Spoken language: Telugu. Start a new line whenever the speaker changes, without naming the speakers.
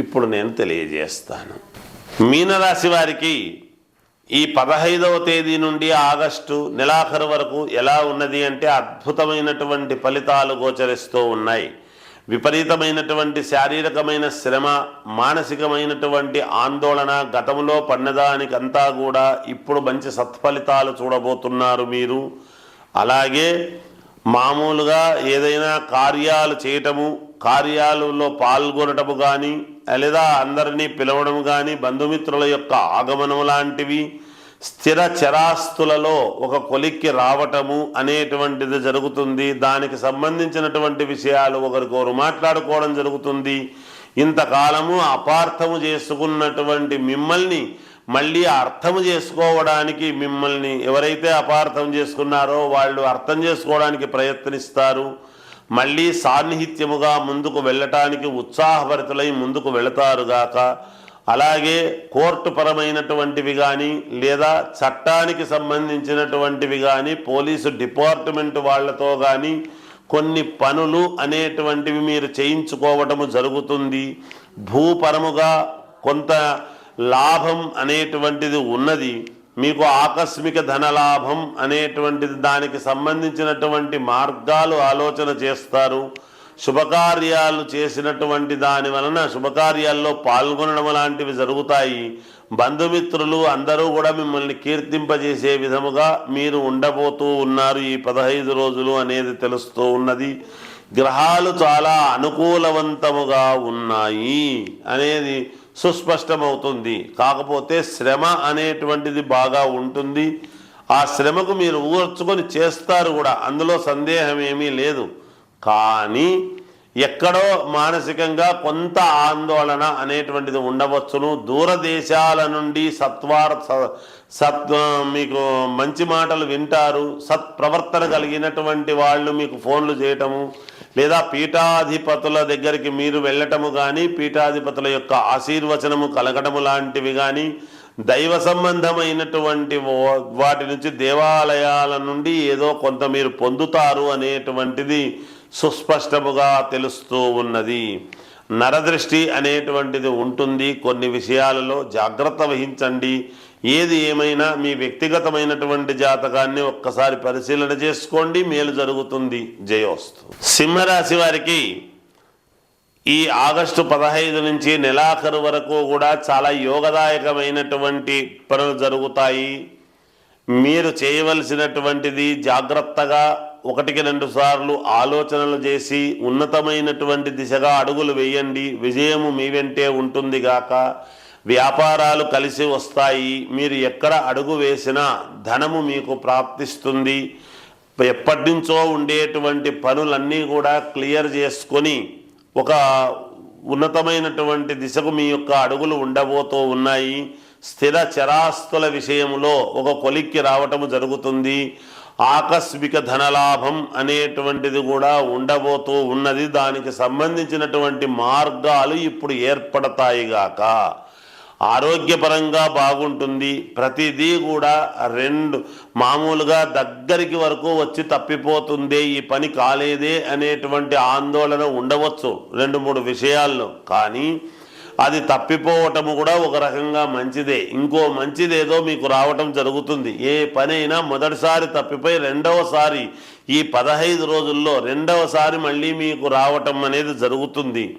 ఇప్పుడు నేను తెలియజేస్తాను. మీనరాశి వారికి ఈ పదహైదవ తేదీ నుండి ఆగస్టు నెలాఖరు వరకు ఎలా ఉన్నది అంటే అద్భుతమైనటువంటి ఫలితాలు గోచరిస్తూ ఉన్నాయి. విపరీతమైనటువంటి శారీరకమైన శ్రమ మానసికమైనటువంటి ఆందోళన గతంలో పన్నదానికంతా కూడా ఇప్పుడు మంచి సత్ఫలితాలు చూడబోతున్నారు మీరు. అలాగే మామూలుగా ఏదైనా కార్యాలు చేయటము కార్యాలలో పాల్గొనటము కానీ లేదా అందరినీ పిలవడం కానీ బంధుమిత్రుల యొక్క ఆగమనం లాంటివి స్థిర చరాస్తులలో ఒక కొలిక్కి రావటము అనేటువంటిది జరుగుతుంది. దానికి సంబంధించినటువంటి విషయాలు ఒకరికొకరు మాట్లాడుకోవడం జరుగుతుంది. ఇంతకాలము అపార్థము చేసుకున్నటువంటి మిమ్మల్ని మళ్ళీ అర్థము చేసుకోవడానికి మిమ్మల్ని ఎవరైతే అపార్థం చేసుకున్నారో వాళ్ళు అర్థం చేసుకోవడానికి ప్రయత్నిస్తారు. మళ్ళీ సాన్నిహిత్యముగా ముందుకు వెళ్ళటానికి ఉత్సాహభరితులై ముందుకు వెళతారుగాక అలాగే కోర్టు పరమైనటువంటివి కానీ లేదా చట్టానికి సంబంధించినటువంటివి కానీ పోలీసు డిపార్ట్మెంట్ వాళ్ళతో కానీ కొన్ని పనులు అనేటువంటివి మీరు చేయించుకోవటము జరుగుతుంది. భూపరముగా కొంత లాభం అనేటువంటిది ఉన్నది. మీకు ఆకస్మిక ధనలాభం అనేటువంటిది దానికి సంబంధించినటువంటి మార్గాలు ఆలోచన చేస్తారు. శుభకార్యాలు చేసినటువంటి దాని వలన శుభకార్యాల్లో పాల్గొనడం లాంటివి జరుగుతాయి. బంధుమిత్రులు అందరూ కూడా మిమ్మల్ని కీర్తింపజేసే విధముగా మీరు ఉండబోతూ ఉన్నారు ఈ పదహైదు రోజులు అనేది తెలుస్తూ ఉన్నది. గ్రహాలు చాలా అనుకూలవంతముగా ఉన్నాయి అనేది సుస్పష్టమవుతుంది. కాకపోతే శ్రమ అనేటువంటిది బాగా ఉంటుంది. ఆ శ్రమకు మీరు ఊర్చుకొని చేస్తారు కూడా. అందులో సందేహం ఏమీ లేదు. కానీ ఎక్కడో మానసికంగా కొంత ఆందోళన అనేటువంటిది ఉండవచ్చును. దూరదేశాల నుండి సత్వార్ స- సత్ మీకు మంచి మాటలు వింటారు. సత్ప్రవర్తన కలిగినటువంటి వాళ్ళు మీకు ఫోన్లు చేయటము లేదా పీఠాధిపతుల దగ్గరికి మీరు వెళ్ళటము కానీ పీఠాధిపతుల యొక్క ఆశీర్వచనము కలగటము లాంటివి కానీ దైవ సంబంధమైనటువంటి వా- వాటి నుంచి దేవాలయాల నుండి ఏదో కొంత మీరు పొందుతారు అనేటువంటిది సుస్పష్టముగా తెలుస్తూ ఉన్నది. నరదృష్టి అనేటువంటిది ఉంటుంది. కొన్ని విషయాలలో జాగ్రత్త వహించండి. ఏది ఏమైనా మీ వ్యక్తిగతమైనటువంటి జాతకాన్ని ఒక్కసారి పరిశీలన చేసుకోండి మేలు జరుగుతుంది. జయోస్తు. సింహరాశి వారికి ఈ ఆగస్టు పదహైదు నుంచి నెలాఖరు వరకు కూడా చాలా యోగదాయకమైనటువంటి పనులు జరుగుతాయి. మీరు చేయవలసినటువంటిది జాగ్రత్తగా ఒకటికి రెండు సార్లు ఆలోచనలు చేసి ఉన్నతమైనటువంటి దిశగా అడుగులు వేయండి. విజయము మీ వెంటే ఉంటుంది గాక. వ్యాపారాలు కలిసి వస్తాయి. మీరు ఎక్కడ అడుగు వేసినా ధనము మీకు ప్రాప్తిస్తుంది. ఎప్పటి నుంచో ఉండేటువంటి పనులన్నీ కూడా క్లియర్ చేసుకొని ఒక ఉన్నతమైనటువంటి దిశకు మీ యొక్క అడుగులు ఉండబోతూ ఉన్నాయి. స్థిర చరాస్తుల విషయంలో ఒక కొలిక్కి రావటము జరుగుతుంది. ఆకస్మిక ధనలాభం అనేటువంటిది కూడా ఉండబోతూ ఉన్నది. దానికి సంబంధించినటువంటి మార్గాలు ఇప్పుడు ఏర్పడతాయిగాక ఆరోగ్యపరంగా బాగుంటుంది. ప్రతిదీ కూడా రెండు మామూలుగా దగ్గరికి వరకు వచ్చి తప్పిపోతుందే ఈ పని కాలేదే అనేటువంటి ఆందోళన ఉండవచ్చు రెండు మూడు విషయాల్లో. కానీ అది తప్పిపోవటము కూడా ఒక రకంగా మంచిదే. ఇంకో మంచిదేదో మీకు రావటం జరుగుతుంది. ఏ పని అయినా మొదటిసారి తప్పిపోయి రెండవసారి ఈ పదహైదు రోజుల్లో రెండవసారి మళ్ళీ మీకు రావటం అనేది జరుగుతుంది.